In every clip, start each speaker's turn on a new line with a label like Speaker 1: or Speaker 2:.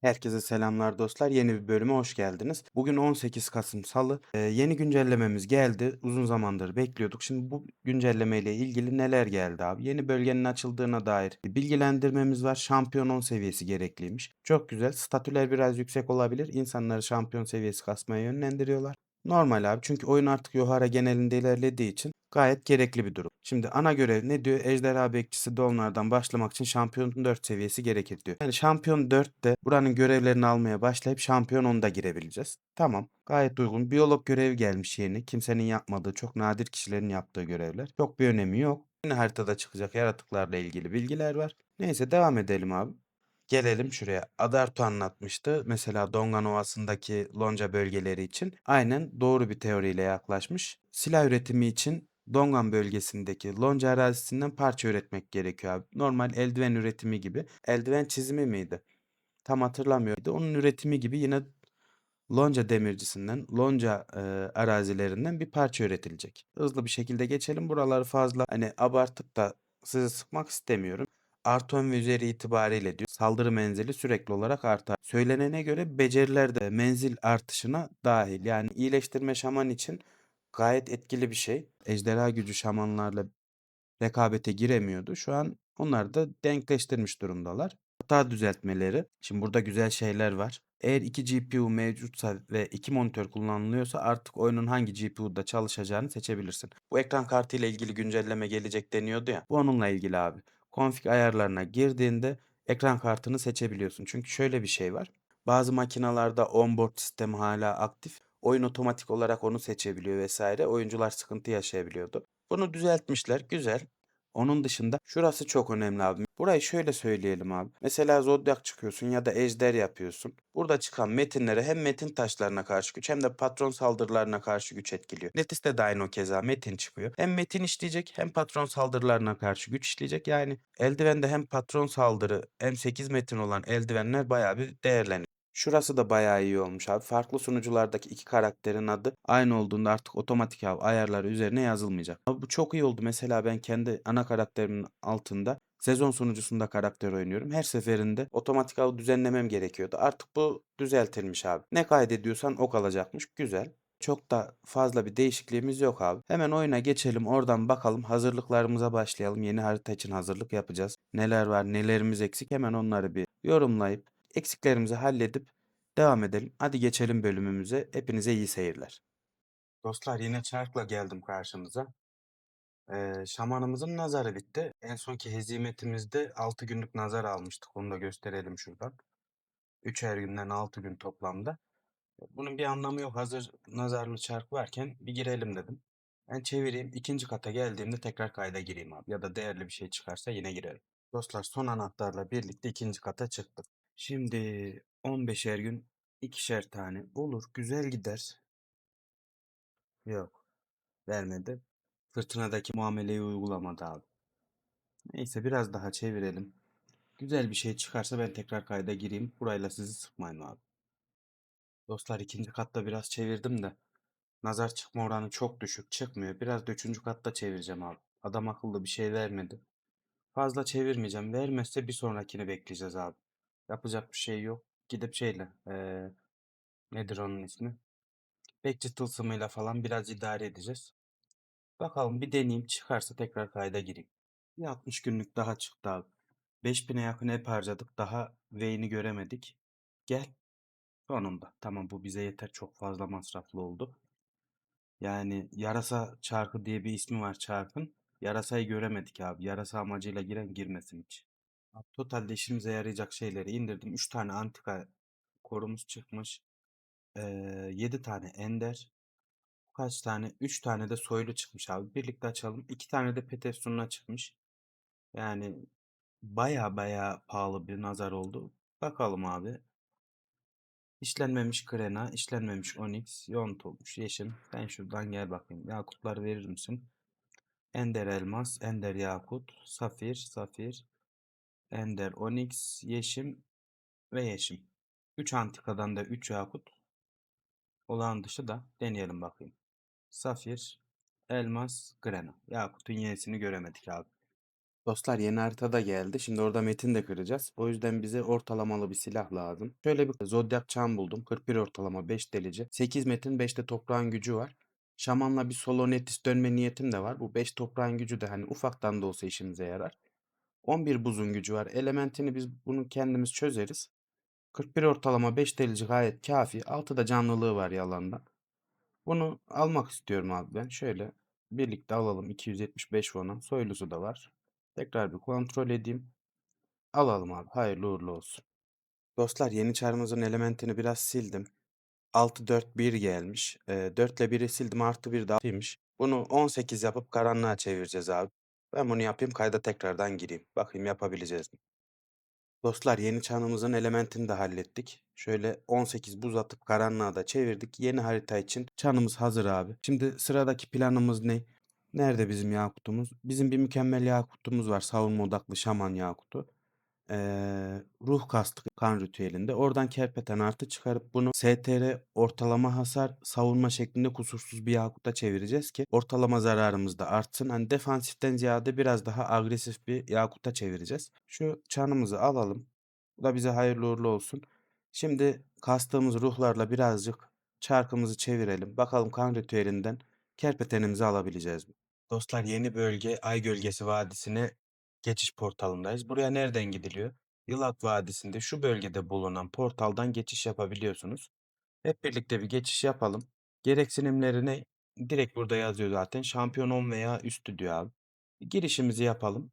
Speaker 1: Herkese selamlar dostlar. Yeni bir bölüme hoş geldiniz. Bugün 18 Kasım Salı. Ee, yeni güncellememiz geldi. Uzun zamandır bekliyorduk. Şimdi bu güncelleme ile ilgili neler geldi abi? Yeni bölgenin açıldığına dair bilgilendirmemiz var. Şampiyon 10 seviyesi gerekliymiş. Çok güzel. Statüler biraz yüksek olabilir. İnsanları şampiyon seviyesi kasmaya yönlendiriyorlar. Normal abi çünkü oyun artık Yohara genelinde ilerlediği için gayet gerekli bir durum. Şimdi ana görev ne diyor? Ejderha bekçisi Dolunar'dan başlamak için şampiyon 4 seviyesi gerekir diyor. Yani şampiyon 4'te buranın görevlerini almaya başlayıp şampiyon 10'da girebileceğiz. Tamam gayet uygun. Biyolog görevi gelmiş yeni. Kimsenin yapmadığı çok nadir kişilerin yaptığı görevler. Çok bir önemi yok. Yine haritada çıkacak yaratıklarla ilgili bilgiler var. Neyse devam edelim abi. Gelelim şuraya. Adarto anlatmıştı. Mesela Dongan Ovası'ndaki lonca bölgeleri için. Aynen doğru bir teoriyle yaklaşmış. Silah üretimi için Dongan bölgesindeki lonca arazisinden parça üretmek gerekiyor abi. Normal eldiven üretimi gibi. Eldiven çizimi miydi? Tam hatırlamıyordu. Onun üretimi gibi yine lonca demircisinden, lonca e, arazilerinden bir parça üretilecek. Hızlı bir şekilde geçelim. Buraları fazla hani abartıp da sizi sıkmak istemiyorum. Artı ön ve üzeri itibariyle diyor. Saldırı menzili sürekli olarak artar. Söylenene göre beceriler de menzil artışına dahil. Yani iyileştirme şaman için gayet etkili bir şey. Ejderha gücü şamanlarla rekabete giremiyordu. Şu an onlar da denkleştirmiş durumdalar. Hata düzeltmeleri. Şimdi burada güzel şeyler var. Eğer iki GPU mevcutsa ve iki monitör kullanılıyorsa artık oyunun hangi GPU'da çalışacağını seçebilirsin. Bu ekran kartı ile ilgili güncelleme gelecek deniyordu ya. Bu onunla ilgili abi. Config ayarlarına girdiğinde ekran kartını seçebiliyorsun. Çünkü şöyle bir şey var. Bazı makinalarda onboard sistemi hala aktif. Oyun otomatik olarak onu seçebiliyor vesaire. Oyuncular sıkıntı yaşayabiliyordu. Bunu düzeltmişler. Güzel. Onun dışında şurası çok önemli abi. Burayı şöyle söyleyelim abi. Mesela zodyak çıkıyorsun ya da ejder yapıyorsun. Burada çıkan metinlere hem metin taşlarına karşı güç hem de patron saldırılarına karşı güç etkiliyor. Netis'te de aynı o keza metin çıkıyor. Hem metin işleyecek hem patron saldırılarına karşı güç işleyecek. Yani eldivende hem patron saldırı hem 8 metin olan eldivenler bayağı bir değerleniyor. Şurası da bayağı iyi olmuş abi. Farklı sunuculardaki iki karakterin adı aynı olduğunda artık otomatik av ayarları üzerine yazılmayacak. Abi bu çok iyi oldu. Mesela ben kendi ana karakterimin altında sezon sunucusunda karakter oynuyorum. Her seferinde otomatik av düzenlemem gerekiyordu. Artık bu düzeltilmiş abi. Ne kaydediyorsan o kalacakmış. Güzel. Çok da fazla bir değişikliğimiz yok abi. Hemen oyuna geçelim oradan bakalım hazırlıklarımıza başlayalım. Yeni harita için hazırlık yapacağız. Neler var nelerimiz eksik hemen onları bir yorumlayıp eksiklerimizi halledip devam edelim. Hadi geçelim bölümümüze. Hepinize iyi seyirler. Dostlar yine çarkla geldim karşınıza. Ee, şamanımızın nazarı bitti. En sonki hezimetimizde 6 günlük nazar almıştık. Onu da gösterelim şuradan. 3'er günden 6 gün toplamda. Bunun bir anlamı yok. Hazır nazarlı çark varken bir girelim dedim. Ben çevireyim. ikinci kata geldiğimde tekrar kayda gireyim abi. Ya da değerli bir şey çıkarsa yine girerim. Dostlar son anahtarla birlikte ikinci kata çıktık. Şimdi 15'er gün ikişer tane olur. Güzel gider. Yok. Vermedi. Fırtınadaki muameleyi uygulamadı abi. Neyse biraz daha çevirelim. Güzel bir şey çıkarsa ben tekrar kayda gireyim. Burayla sizi sıkmayın abi. Dostlar ikinci katta biraz çevirdim de. Nazar çıkma oranı çok düşük çıkmıyor. Biraz da üçüncü katta çevireceğim abi. Adam akıllı bir şey vermedi. Fazla çevirmeyeceğim. Vermezse bir sonrakini bekleyeceğiz abi. Yapacak bir şey yok. Gidip şeyle ee, nedir onun ismi? Bekçi tılsımıyla falan biraz idare edeceğiz. Bakalım bir deneyeyim. Çıkarsa tekrar kayda gireyim. Bir 60 günlük daha çıktı abi. 5000'e yakın hep harcadık. Daha Vayne'i göremedik. Gel. Sonunda. Tamam bu bize yeter. Çok fazla masraflı oldu. Yani yarasa çarkı diye bir ismi var çarkın. Yarasayı göremedik abi. Yarasa amacıyla giren girmesin hiç. Totalde işimize yarayacak şeyleri indirdim. 3 tane antika korumuz çıkmış. Ee, 7 tane ender. Kaç tane? 3 tane de soylu çıkmış abi. Birlikte açalım. 2 tane de Petesun'a çıkmış. Yani baya baya pahalı bir nazar oldu. Bakalım abi. İşlenmemiş krena, işlenmemiş onyx, yont olmuş yeşim. Sen şuradan gel bakayım. Yakutlar verir misin? Ender elmas, ender yakut, safir, safir, ender onyx, yeşim ve yeşim. 3 antikadan da 3 yakut. Olan dışı da deneyelim bakayım. Safir, elmas, grena. Yakut'un yenisini göremedik abi. Dostlar yeni harita da geldi. Şimdi orada metin de kıracağız. O yüzden bize ortalamalı bir silah lazım. Şöyle bir Zodiac çan buldum. 41 ortalama 5 delici. 8 metin 5 de toprağın gücü var. Şamanla bir solo netis dönme niyetim de var. Bu 5 toprağın gücü de hani ufaktan da olsa işimize yarar. 11 buzun gücü var. Elementini biz bunu kendimiz çözeriz. 41 ortalama 5 delici gayet kafi. 6 da canlılığı var yalandan. Bunu almak istiyorum abi ben. Şöyle birlikte alalım. 275 won'a. Soylusu da var. Tekrar bir kontrol edeyim. Alalım abi. Hayırlı uğurlu olsun. Dostlar yeni çarımızın elementini biraz sildim. 6-4-1 gelmiş. Ee, 4 ile 1'i sildim. Artı 1 dağıtıymış. Bunu 18 yapıp karanlığa çevireceğiz abi. Ben bunu yapayım. Kayda tekrardan gireyim. Bakayım yapabileceğiz mi? Dostlar yeni çanımızın elementini de hallettik. Şöyle 18 buz atıp karanlığa da çevirdik. Yeni harita için çanımız hazır abi. Şimdi sıradaki planımız ne? Nerede bizim yakutumuz? Bizim bir mükemmel yakutumuz var. Savunma odaklı şaman yakutu. Ee, ruh kastı kan ritüelinde. Oradan kerpeten artı çıkarıp bunu STR ortalama hasar savunma şeklinde kusursuz bir yakuta çevireceğiz ki ortalama zararımız da artsın. Hani defansiften ziyade biraz daha agresif bir yakuta çevireceğiz. Şu çanımızı alalım. Bu da bize hayırlı uğurlu olsun. Şimdi kastığımız ruhlarla birazcık çarkımızı çevirelim. Bakalım kan ritüelinden kerpetenimizi alabileceğiz mi? Dostlar yeni bölge Ay Gölgesi Vadisi'ne geçiş portalındayız. Buraya nereden gidiliyor? Yılat Vadisi'nde şu bölgede bulunan portaldan geçiş yapabiliyorsunuz. Hep birlikte bir geçiş yapalım. Gereksinimlerini direkt burada yazıyor zaten. Şampiyon 10 veya üstü diyor abi. Girişimizi yapalım.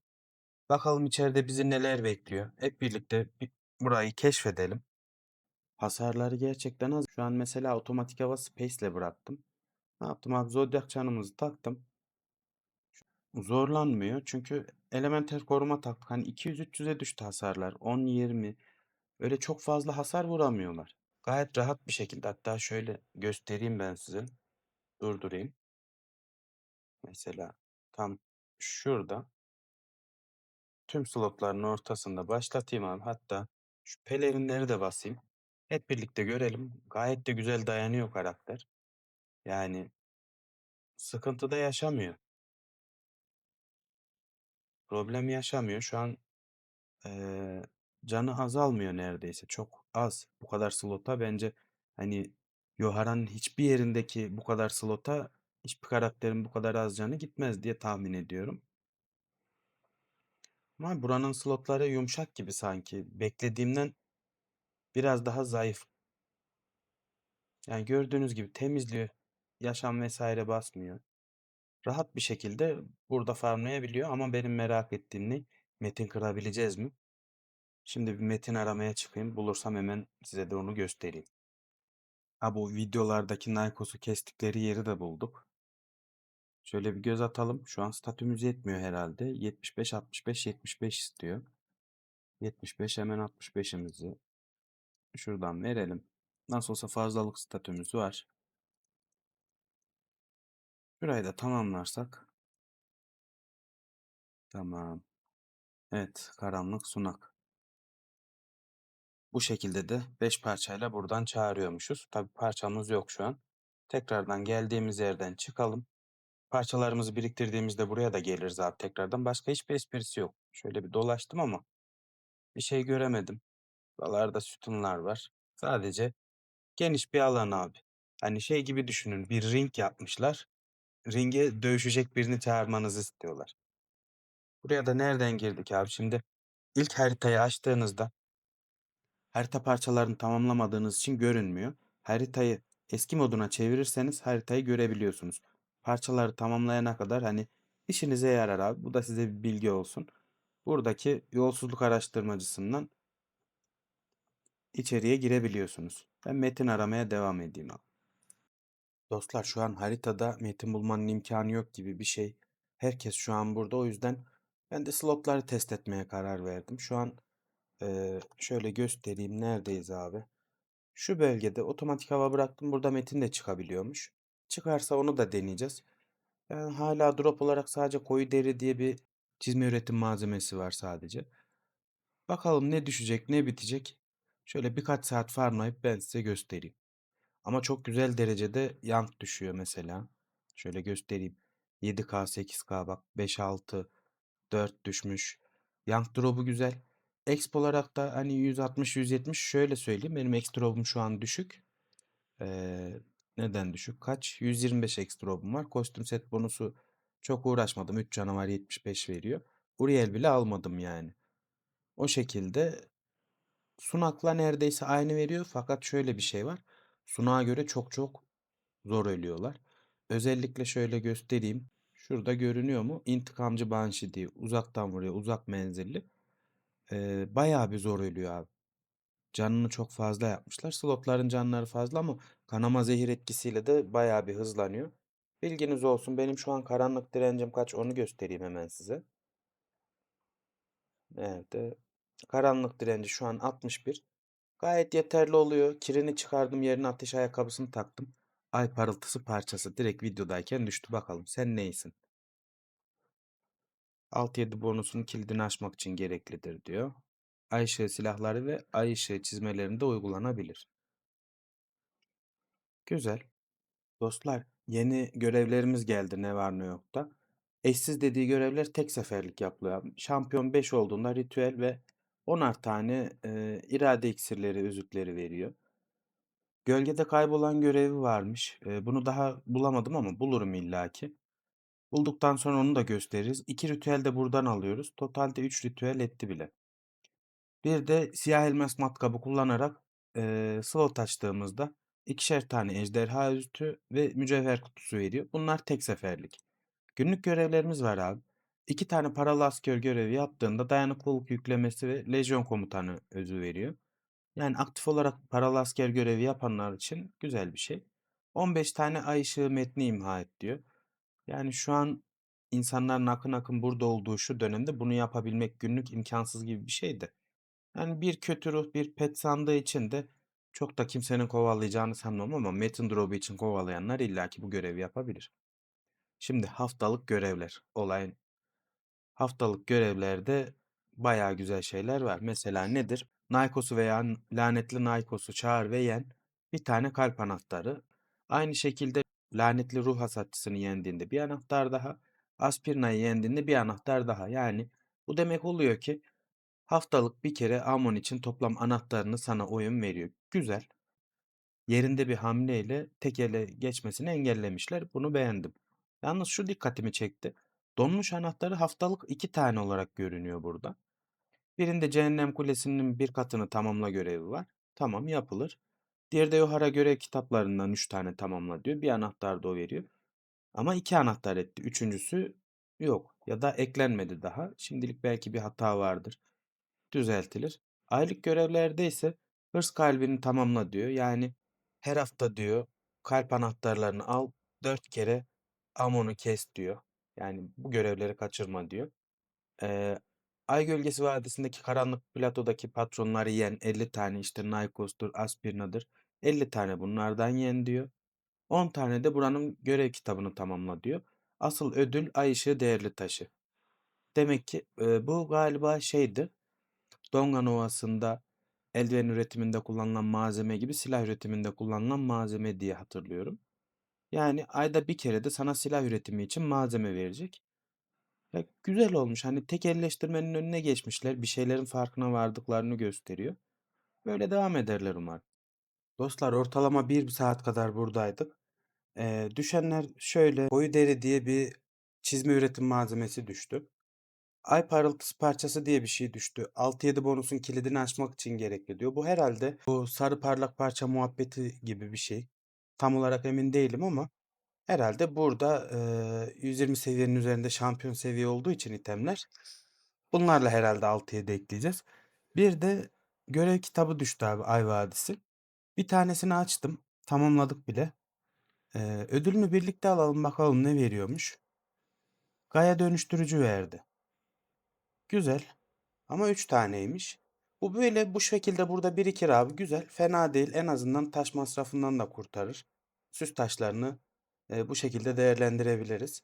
Speaker 1: Bakalım içeride bizi neler bekliyor. Hep birlikte bir burayı keşfedelim. Hasarları gerçekten az. Şu an mesela otomatik hava space ile bıraktım. Ne yaptım abi? Zodiac çanımızı taktım. Zorlanmıyor çünkü elementer koruma taktık. Hani 200-300'e düştü hasarlar. 10-20. Öyle çok fazla hasar vuramıyorlar. Gayet rahat bir şekilde. Hatta şöyle göstereyim ben size. Durdurayım. Mesela tam şurada tüm slotların ortasında başlatayım abi. Hatta şu pelerinleri de basayım. Hep birlikte görelim. Gayet de güzel dayanıyor karakter. Yani sıkıntı da yaşamıyor. Problem yaşamıyor. Şu an Eee, canı azalmıyor neredeyse. Çok az. Bu kadar slota bence hani Yohara'nın hiçbir yerindeki bu kadar slota hiçbir karakterin bu kadar az canı gitmez diye tahmin ediyorum. Ama buranın slotları yumuşak gibi sanki. Beklediğimden biraz daha zayıf. Yani gördüğünüz gibi temizliyor. Yaşam vesaire basmıyor. Rahat bir şekilde burada farmlayabiliyor ama benim merak ettiğim ne? Metin kırabileceğiz mi? Şimdi bir metin aramaya çıkayım. Bulursam hemen size de onu göstereyim. Ha bu videolardaki Narcos'u kestikleri yeri de bulduk. Şöyle bir göz atalım. Şu an statümüz yetmiyor herhalde. 75, 65, 75 istiyor. 75 hemen 65'imizi şuradan verelim. Nasıl olsa fazlalık statümüz var. Şurayı da tamamlarsak. Tamam. Evet, karanlık sunak. Bu şekilde de 5 parçayla buradan çağırıyormuşuz. Tabi parçamız yok şu an. Tekrardan geldiğimiz yerden çıkalım. Parçalarımızı biriktirdiğimizde buraya da geliriz abi tekrardan. Başka hiçbir esprisi yok. Şöyle bir dolaştım ama bir şey göremedim. Buralarda sütunlar var. Sadece geniş bir alan abi. Hani şey gibi düşünün. Bir ring yapmışlar. Ringe dövüşecek birini çağırmanızı istiyorlar. Buraya da nereden girdik abi? Şimdi ilk haritayı açtığınızda harita parçalarını tamamlamadığınız için görünmüyor. Haritayı eski moduna çevirirseniz haritayı görebiliyorsunuz. Parçaları tamamlayana kadar hani işinize yarar abi. Bu da size bir bilgi olsun. Buradaki yolsuzluk araştırmacısından içeriye girebiliyorsunuz. Ben metin aramaya devam edeyim abi. Dostlar şu an haritada metin bulmanın imkanı yok gibi bir şey. Herkes şu an burada o yüzden ben de slotları test etmeye karar verdim. Şu an eee, şöyle göstereyim neredeyiz abi. Şu bölgede otomatik hava bıraktım. Burada metin de çıkabiliyormuş. Çıkarsa onu da deneyeceğiz. Yani hala drop olarak sadece koyu deri diye bir çizme üretim malzemesi var sadece. Bakalım ne düşecek, ne bitecek. Şöyle birkaç saat farmlayıp ben size göstereyim. Ama çok güzel derecede yank düşüyor mesela. Şöyle göstereyim. 7K, 8K bak 5, 6, 4 düşmüş. Young drop'u güzel. Exp olarak da hani 160-170 şöyle söyleyeyim. Benim exp drop'um şu an düşük. Ee, neden düşük? Kaç? 125 exp drop'um var. Kostüm set bonusu çok uğraşmadım. 3 canavar 75 veriyor. Uriel bile almadım yani. O şekilde Sunak'la neredeyse aynı veriyor. Fakat şöyle bir şey var. Sunak'a göre çok çok zor ölüyorlar. Özellikle şöyle göstereyim. Şurada görünüyor mu? İntikamcı Banshee diye uzaktan vuruyor. Uzak menzilli. Ee, bayağı bir zor ölüyor abi. Canını çok fazla yapmışlar. Slotların canları fazla ama kanama zehir etkisiyle de bayağı bir hızlanıyor. Bilginiz olsun. Benim şu an karanlık direncim kaç onu göstereyim hemen size. Nerede? Karanlık direnci şu an 61. Gayet yeterli oluyor. Kirini çıkardım yerine ateş ayakkabısını taktım. Ay parıltısı parçası direkt videodayken düştü bakalım. Sen neysin? 6-7 bonusunun kilidini açmak için gereklidir diyor. Ay ışığı silahları ve ay ışığı çizmelerinde uygulanabilir. Güzel. Dostlar yeni görevlerimiz geldi ne var ne yok da. Eşsiz dediği görevler tek seferlik yapılıyor. Şampiyon 5 olduğunda ritüel ve 10'ar tane e, irade iksirleri, üzükleri veriyor. Gölgede kaybolan görevi varmış. E, bunu daha bulamadım ama bulurum illaki. Bulduktan sonra onu da gösteririz. 2 ritüel de buradan alıyoruz. Totalde 3 ritüel etti bile. Bir de siyah elmas matkabı kullanarak e, slot açtığımızda ikişer tane ejderha üstü ve mücevher kutusu veriyor. Bunlar tek seferlik. Günlük görevlerimiz var abi. İki tane paralı asker görevi yaptığında dayanıklılık yüklemesi ve lejyon komutanı özü veriyor. Yani aktif olarak paralı asker görevi yapanlar için güzel bir şey. 15 tane ay ışığı metni imha et diyor. Yani şu an insanların akın akın burada olduğu şu dönemde bunu yapabilmek günlük imkansız gibi bir şeydi. Yani bir kötü ruh bir pet sandığı için de çok da kimsenin kovalayacağını sanmam ama Metin Drop'u için kovalayanlar illaki bu görevi yapabilir. Şimdi haftalık görevler. Olayın haftalık görevlerde bayağı güzel şeyler var. Mesela nedir? Naykos'u veya lanetli Naykos'u çağır ve yen. Bir tane kalp anahtarı. Aynı şekilde lanetli ruh hasatçısını yendiğinde bir anahtar daha. Aspirna'yı yendiğinde bir anahtar daha. Yani bu demek oluyor ki haftalık bir kere Amon için toplam anahtarını sana oyun veriyor. Güzel. Yerinde bir hamleyle tek ele geçmesini engellemişler. Bunu beğendim. Yalnız şu dikkatimi çekti. Donmuş anahtarı haftalık iki tane olarak görünüyor burada. Birinde Cehennem Kulesi'nin bir katını tamamla görevi var. Tamam yapılır. Diğeri de Yohara görev kitaplarından üç tane tamamla diyor. Bir anahtar da o veriyor. Ama iki anahtar etti. Üçüncüsü yok ya da eklenmedi daha. Şimdilik belki bir hata vardır. Düzeltilir. Aylık görevlerde ise hırs kalbini tamamla diyor. Yani her hafta diyor kalp anahtarlarını al dört kere Amon'u kes diyor. Yani bu görevleri kaçırma diyor. Ee, Ay Gölgesi Vadisi'ndeki karanlık platodaki patronları yen 50 tane işte Naikos'tur, Aspirna'dır. 50 tane bunlardan yen diyor. 10 tane de buranın görev kitabını tamamla diyor. Asıl ödül ay ışığı değerli taşı. Demek ki e, bu galiba şeydi. Dongan Ovası'nda eldiven üretiminde kullanılan malzeme gibi silah üretiminde kullanılan malzeme diye hatırlıyorum. Yani ayda bir kere de sana silah üretimi için malzeme verecek. Ya güzel olmuş. Hani tekelleştirmenin önüne geçmişler. Bir şeylerin farkına vardıklarını gösteriyor. Böyle devam ederler umarım. Dostlar ortalama bir saat kadar buradaydık. Ee, düşenler şöyle koyu deri diye bir çizme üretim malzemesi düştü. Ay parıltısı parçası diye bir şey düştü. 6-7 bonusun kilidini açmak için gerekli diyor. Bu herhalde bu sarı parlak parça muhabbeti gibi bir şey. Tam olarak emin değilim ama herhalde burada eee, 120 seviyenin üzerinde şampiyon seviye olduğu için itemler. Bunlarla herhalde 6-7 ekleyeceğiz. Bir de görev kitabı düştü abi Ay Vadisi. Bir tanesini açtım. Tamamladık bile. Eee, ödülünü birlikte alalım bakalım ne veriyormuş. Gaya dönüştürücü verdi. Güzel. Ama 3 taneymiş. Bu böyle bu şekilde burada birikir abi. Güzel. Fena değil. En azından taş masrafından da kurtarır. Süs taşlarını e, bu şekilde değerlendirebiliriz.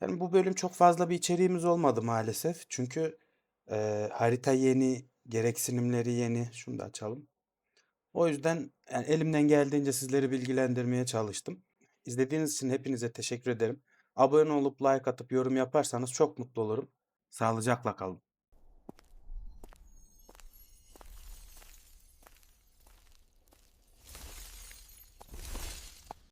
Speaker 1: Yani bu bölüm çok fazla bir içeriğimiz olmadı maalesef. Çünkü e, harita yeni, gereksinimleri yeni. Şunu da açalım. O yüzden yani elimden geldiğince sizleri bilgilendirmeye çalıştım. İzlediğiniz için hepinize teşekkür ederim. Abone olup like atıp yorum yaparsanız çok mutlu olurum. Sağlıcakla kalın.